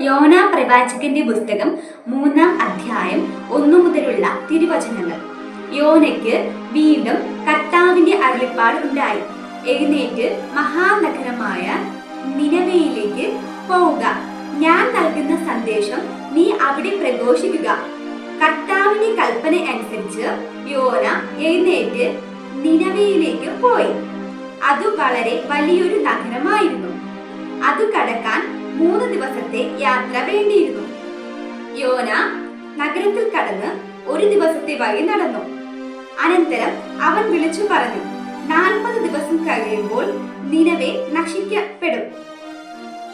യോന പ്രവാചകന്റെ പുസ്തകം മൂന്നാം അധ്യായം ഒന്നു മുതലുള്ള തിരുവചനങ്ങൾ. യോനയ്ക്ക് വീണ്ടും കർത്താവിന്റെ അരുളിപ്പാട് ഉണ്ടായി. എഴുന്നേറ്റ് മഹാനഗരമായ നിലവയിലേക്ക് പോവുക. ഞാൻ നൽകുന്ന സന്ദേശം നീ അവിടെ പ്രഘോഷിക്കുക. കർത്താവിന്റെ കൽപ്പന അനുസരിച്ച് യോന എഴുന്നേറ്റ് നിലവയിലേക്ക് പോയി. അത് വളരെ വലിയൊരു മൂന്ന് ദിവസത്തെ യാത്ര വേണ്ടിയിരുന്നു. യോന നഗരത്തിൽ കടന്ന് ഒരു ദിവസത്തെ വഴി നടന്നു. അനന്തരം അവൻ വിളിച്ചു പറഞ്ഞു നാൽപ്പത് ദിവസം കഴിയുമ്പോൾ നിലവെ നശിക്കപ്പെടും.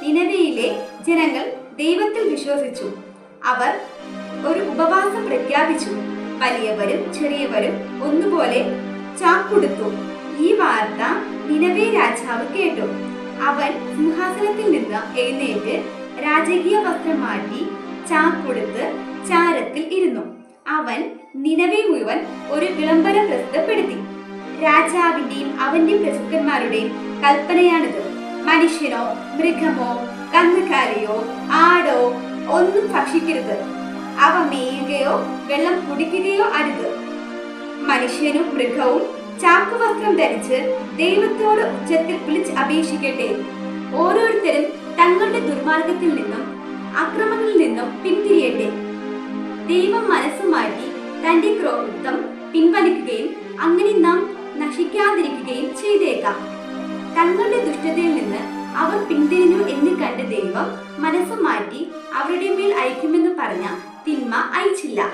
നിലവയിലെ ജനങ്ങൾ ദൈവത്തിൽ വിശ്വസിച്ചു. അവർ ഒരു ഉപവാസം പ്രഖ്യാപിച്ചു. വലിയവരും ചെറിയവരും ഒന്നുപോലെ ചാക്കുടുത്തു. ഈ വാർത്ത നിലവേ രാജാവ് കേട്ടു. അവൻ സിംഹാസനത്തിൽ നിന്ന് എഴുന്നേറ്റ് രാജകീയ വസ്ത്രം മാറ്റി ചാക്കൊടുത്ത് ചാരത്തിൽ ഇരുന്നു. അവൻ നിലവെ മുഴുവൻ ഒരു വിളംബരം പ്രസിദ്ധപ്പെടുത്തി. രാജാവിന്റെയും അവന്റെ പ്രസിദ്ധന്മാരുടെയും കൽപ്പനയാണിത്. മനുഷ്യനോ മൃഗമോ കന്നുകാലിയോ ആടോ ഒന്നും ഭക്ഷിക്കരുത്. അവ മേയുകയോ വെള്ളം കുടിക്കുകയോ അരുത്. മനുഷ്യനും മൃഗവും ചാക്കുവസ്ത്രം ധരിച്ച് ദൈവത്തോട് ഉച്ചത്തിൽ വിളിച്ച് അപേക്ഷിക്കട്ടെ. ഓരോരുത്തരും തങ്ങളുടെ ദുർമാർഗത്തിൽ നിന്നും അക്രമങ്ങളിൽ നിന്നും പിന്തിരിയട്ടെ. ദൈവം മനസ്സ് മാറ്റി തന്റെ ക്രോധം പിൻവലിക്കുകയും അങ്ങനെ നാം നശിക്കാതിരിക്കുകയും ചെയ്തേക്കാം. തങ്ങളുടെ ദുഷ്ടതയിൽ നിന്ന് അവർ പിന്തിരിഞ്ഞു എന്ന് കണ്ട് ദൈവം മനസ്സ് മാറ്റി അവരുടെ മേൽ അയക്കുമെന്ന് പറഞ്ഞ തിന്മ അയച്ചില്ല.